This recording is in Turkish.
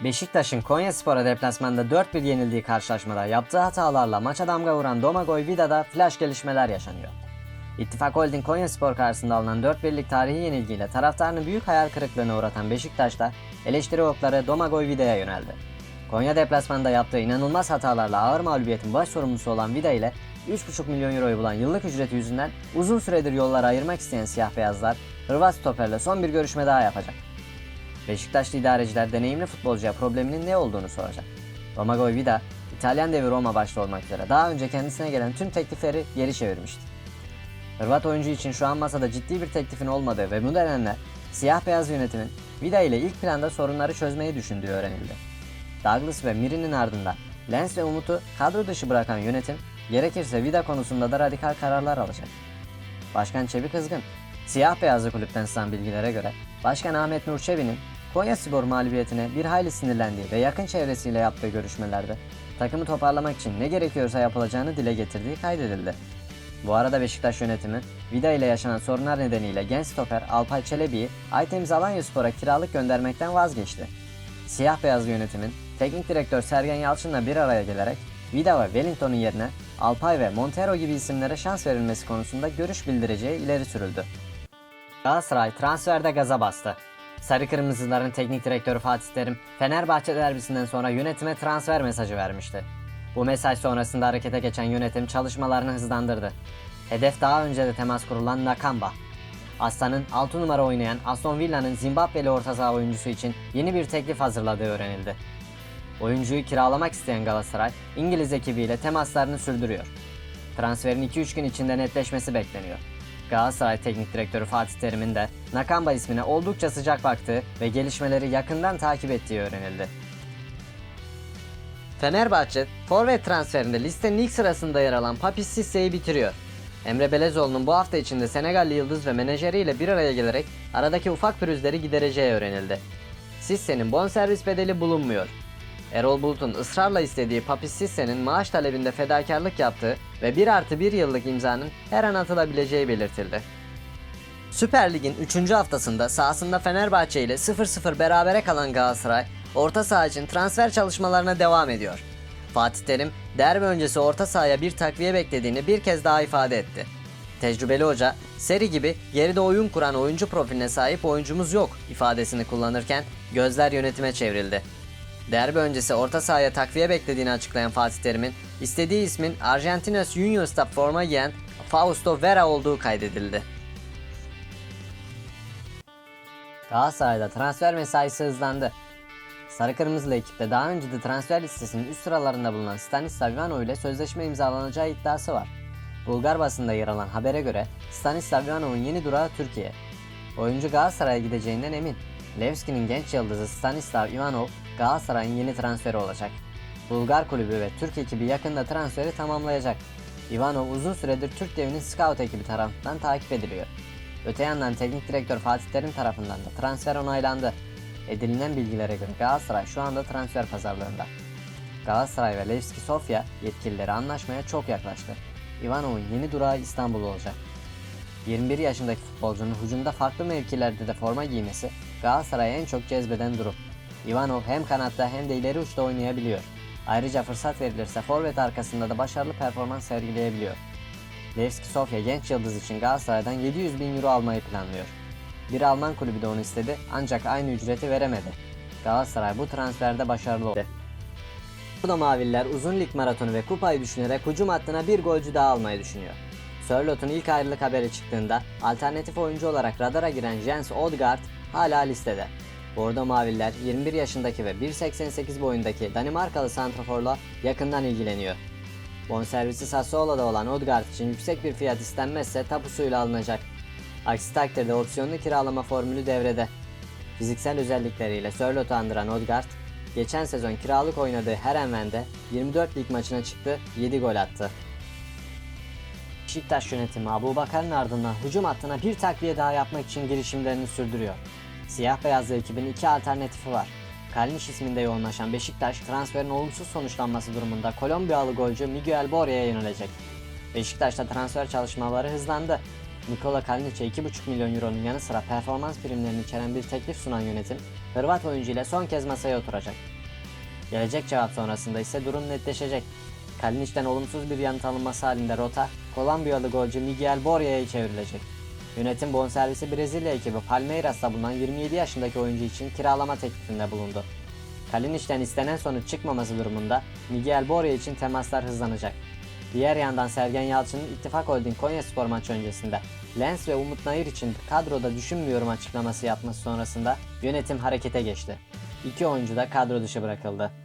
Beşiktaş'ın Konyaspor'a deplasmanda 4-1 yenildiği karşılaşmada yaptığı hatalarla maça damga vuran Domagoj Vida'da flash gelişmeler yaşanıyor. İttifak Holding Konyaspor karşısında alınan 4-1'lik tarihi yenilgiyle taraftarını büyük hayal kırıklığına uğratan Beşiktaş'ta eleştiri okları Domagoj Vida'ya yöneldi. Konya deplasmanda yaptığı inanılmaz hatalarla ağır mağlubiyetin baş sorumlusu olan Vida ile 3,5 milyon euroyu bulan yıllık ücreti yüzünden uzun süredir yolları ayırmak isteyen siyah beyazlar Hırvat stoperle son bir görüşme daha yapacak. Beşiktaşlı idareciler deneyimli futbolcuya probleminin ne olduğunu soracak. Domagoj Vida, İtalyan devi Roma başta olmak üzere daha önce kendisine gelen tüm teklifleri geri çevirmişti. Hırvat oyuncu için şu an masada ciddi bir teklifin olmadığı ve bu nedenle siyah beyaz yönetimin Vida ile ilk planda sorunları çözmeyi düşündüğü öğrenildi. Douglas ve Miri'nin ardından Lens ve Umut'u kadro dışı bırakan yönetim gerekirse Vida konusunda da radikal kararlar alacak. Başkan Çebi kızgın. Siyah beyazlı kulüpten sızan bilgilere göre Başkan Ahmet Nur Çebi'nin Konya Spor mağlubiyetine bir hayli sinirlendiği ve yakın çevresiyle yaptığı görüşmelerde takımı toparlamak için ne gerekiyorsa yapılacağını dile getirdiği kaydedildi. Bu arada Beşiktaş yönetimi Vida ile yaşanan sorunlar nedeniyle genç stoper Alpay Çelebi'yi Aytemiz Alanyaspor'a kiralık göndermekten vazgeçti. Siyah beyazlı yönetimin teknik direktör Sergen Yalçın'la bir araya gelerek Vida ve Wellington'un yerine Alpay ve Montero gibi isimlere şans verilmesi konusunda görüş bildireceği ileri sürüldü. Galatasaray transferde gaza bastı. Sarı Kırmızıların teknik direktörü Fatih Terim, Fenerbahçe derbisinden sonra yönetime transfer mesajı vermişti. Bu mesaj sonrasında harekete geçen yönetim çalışmalarını hızlandırdı. Hedef daha önce de temas kurulan Nakamba. Aslan'ın 6 numara oynayan Aston Villa'nın Zimbabweli orta saha oyuncusu için yeni bir teklif hazırladığı öğrenildi. Oyuncuyu kiralamak isteyen Galatasaray, İngiliz ekibiyle temaslarını sürdürüyor. Transferin 2-3 gün içinde netleşmesi bekleniyor. Galatasaray Teknik Direktörü Fatih Terim'in de Nakamba ismine oldukça sıcak baktığı ve gelişmeleri yakından takip ettiği öğrenildi. Fenerbahçe, forvet transferinde listenin ilk sırasında yer alan Papis Sisse'yi bitiriyor. Emre Belezoğlu'nun bu hafta içinde Senegalli Yıldız ve menajeriyle bir araya gelerek aradaki ufak pürüzleri gidereceği öğrenildi. Sisse'nin bonservis bedeli bulunmuyor. Erol Bulut'un ısrarla istediği Papis Sisse'nin maaş talebinde fedakarlık yaptığı ve 1 artı 1 yıllık imzanın her an atılabileceği belirtildi. Süper Lig'in 3. haftasında sahasında Fenerbahçe ile 0-0 berabere kalan Galatasaray, orta saha için transfer çalışmalarına devam ediyor. Fatih Terim, derbi öncesi orta sahaya bir takviye beklediğini bir kez daha ifade etti. Tecrübeli hoca, seri gibi geride oyun kuran oyuncu profiline sahip oyuncumuz yok ifadesini kullanırken gözler yönetime çevrildi. Derbi öncesi orta sahaya takviye beklediğini açıklayan Fatih Terim'in istediği ismin Argentinos Junior'sta forma giyen Fausto Vera olduğu kaydedildi. Galatasaray'da transfer mesaisi hızlandı. Sarı Kırmızılı ekipte daha önce de transfer listesinin üst sıralarında bulunan Stanislav Ivano ile sözleşme imzalanacağı iddiası var. Bulgar basında yer alan habere göre Stanislav Ivanov'un yeni durağı Türkiye. Oyuncu Galatasaray'a gideceğinden emin. Levski'nin genç yıldızı Stanislav Ivanov Galatasaray'ın yeni transferi olacak. Bulgar kulübü ve Türk ekibi yakında transferi tamamlayacak. Ivanov uzun süredir Türk devinin scout ekibi tarafından takip ediliyor. Öte yandan teknik direktör Fatih Terim tarafından da transfer onaylandı. Edinilen bilgilere göre Galatasaray şu anda transfer pazarlığında. Galatasaray ve Levski Sofya yetkilileri anlaşmaya çok yaklaştı. Ivanov'un yeni durağı İstanbul olacak. 21 yaşındaki futbolcunun hücumda farklı mevkilerde de forma giymesi Galatasaray'a en çok cezbeden durum. Ivanov hem kanatta hem de ileri uçta oynayabiliyor. Ayrıca fırsat verilirse forvet arkasında da başarılı performans sergileyebiliyor. Levski Sofya genç yıldız için Galatasaray'dan 700 bin euro almayı planlıyor. Bir Alman kulübü de onu istedi ancak aynı ücreti veremedi. Galatasaray bu transferde başarılı oldu. Burada Maviller uzun lig maratonu ve kupayı düşünerek hücum hattına bir golcü daha almayı düşünüyor. Sörlot'un ilk ayrılık haberi çıktığında alternatif oyuncu olarak radara giren Jens Odgaard hala listede. Bordo Maviller 21 yaşındaki ve 1.88 boyundaki Danimarkalı santraforla yakından ilgileniyor. Bonservisi Sassuolo'da olan Odgaard için yüksek bir fiyat istenmezse tapusuyla alınacak. Aksi takdirde opsiyonlu kiralama formülü devrede. Fiziksel özellikleriyle Sörlot'u andıran Odgaard, geçen sezon kiralık oynadığı Herenven'de 24 lig maçına çıktı, 7 gol attı. Beşiktaş yönetimi Abu Bakar'ın ardından hücum hattına bir takviye daha yapmak için girişimlerini sürdürüyor. Siyah beyazlı ekibin iki alternatifi var. Kalinic isminde yoğunlaşan Beşiktaş transferin olumsuz sonuçlanması durumunda Kolombiyalı golcü Miguel Borja'ya yönelecek. Beşiktaş'ta transfer çalışmaları hızlandı. Nikola Kalinic'e 2,5 milyon euronun yanı sıra performans primlerini içeren bir teklif sunan yönetim, Hırvat oyuncu ile son kez masaya oturacak. Gelecek cevap sonrasında ise durum netleşecek. Kalinic'den olumsuz bir yanıt alınması halinde rota, Kolombiyalı golcü Miguel Borja'ya çevrilecek. Yönetim bonservisi Brezilya ekibi Palmeiras'ta bulunan 27 yaşındaki oyuncu için kiralama teklifinde bulundu. Kalinic'den istenen sonuç çıkmaması durumunda Miguel Borja için temaslar hızlanacak. Diğer yandan Sergen Yalçın'ın İttifak Holding Konyaspor maçı öncesinde Lens ve Umut Nayır için kadroda düşünmüyorum açıklaması yapması sonrasında yönetim harekete geçti. İki oyuncu da kadro dışı bırakıldı.